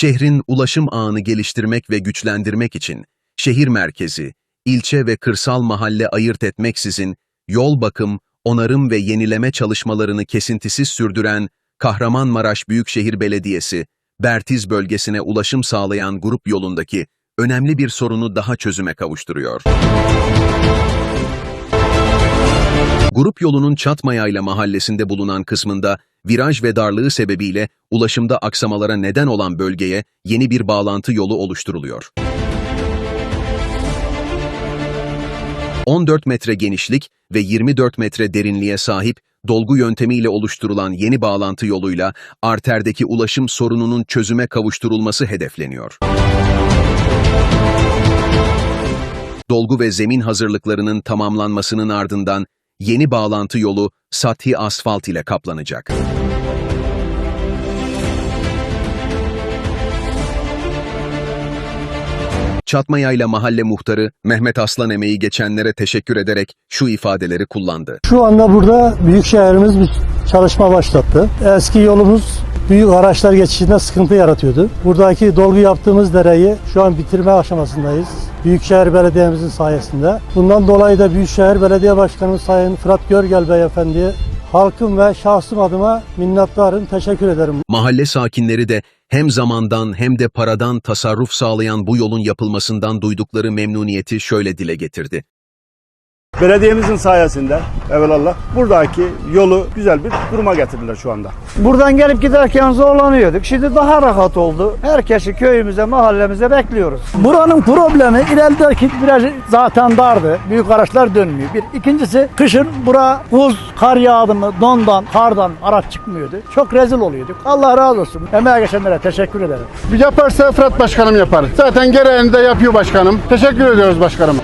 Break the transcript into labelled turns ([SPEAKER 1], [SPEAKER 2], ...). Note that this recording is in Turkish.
[SPEAKER 1] şehrin ulaşım ağını geliştirmek ve güçlendirmek için şehir merkezi, ilçe ve kırsal mahalle ayırt etmeksizin yol bakım, onarım ve yenileme çalışmalarını kesintisiz sürdüren Kahramanmaraş Büyükşehir Belediyesi, Bertiz bölgesine ulaşım sağlayan grup yolundaki önemli bir sorunu daha çözüme kavuşturuyor. Grup yolunun Çatmayayla mahallesinde bulunan kısmında viraj ve darlığı sebebiyle ulaşımda aksamalara neden olan bölgeye yeni bir bağlantı yolu oluşturuluyor. 14 metre genişlik ve 24 metre derinliğe sahip dolgu yöntemiyle oluşturulan yeni bağlantı yoluyla arterdeki ulaşım sorununun çözüme kavuşturulması hedefleniyor. Dolgu ve zemin hazırlıklarının tamamlanmasının ardından yeni bağlantı yolu sathi asfalt ile kaplanacak. Çatmayayla mahalle muhtarı Mehmet Aslan emeği geçenlere teşekkür ederek şu ifadeleri kullandı.
[SPEAKER 2] Şu anda burada büyük şehrimiz bir çalışma başlattı. Eski yolumuz büyük araçlar geçişinde sıkıntı yaratıyordu. Buradaki dolgu yaptığımız dereyi şu an bitirme aşamasındayız. Büyükşehir Belediye'mizin sayesinde. Bundan dolayı da Büyükşehir Belediye Başkanımız Sayın Fırat Görgel Beyefendi'ye halkım ve şahsım adıma minnettarım, teşekkür ederim.
[SPEAKER 1] Mahalle sakinleri de hem zamandan hem de paradan tasarruf sağlayan bu yolun yapılmasından duydukları memnuniyeti şöyle dile getirdi.
[SPEAKER 3] Belediyemizin sayesinde evvelallah buradaki yolu güzel bir duruma getirdiler şu anda.
[SPEAKER 4] Buradan gelip giderken zorlanıyorduk. Şimdi daha rahat oldu. Herkesi köyümüze, mahallemize bekliyoruz. Buranın problemi ilerideki viraj zaten dardı. Büyük araçlar dönmüyor. Bir. İkincisi kışın bura buz, kar yağdı mı, dondan, kardan araç çıkmıyordu. Çok rezil oluyorduk. Allah razı olsun. Emeğe geçenlere teşekkür ederim.
[SPEAKER 5] Yaparsa Fırat Başkanım yapar. Zaten gereğini de yapıyor başkanım. Teşekkür ediyoruz başkanım.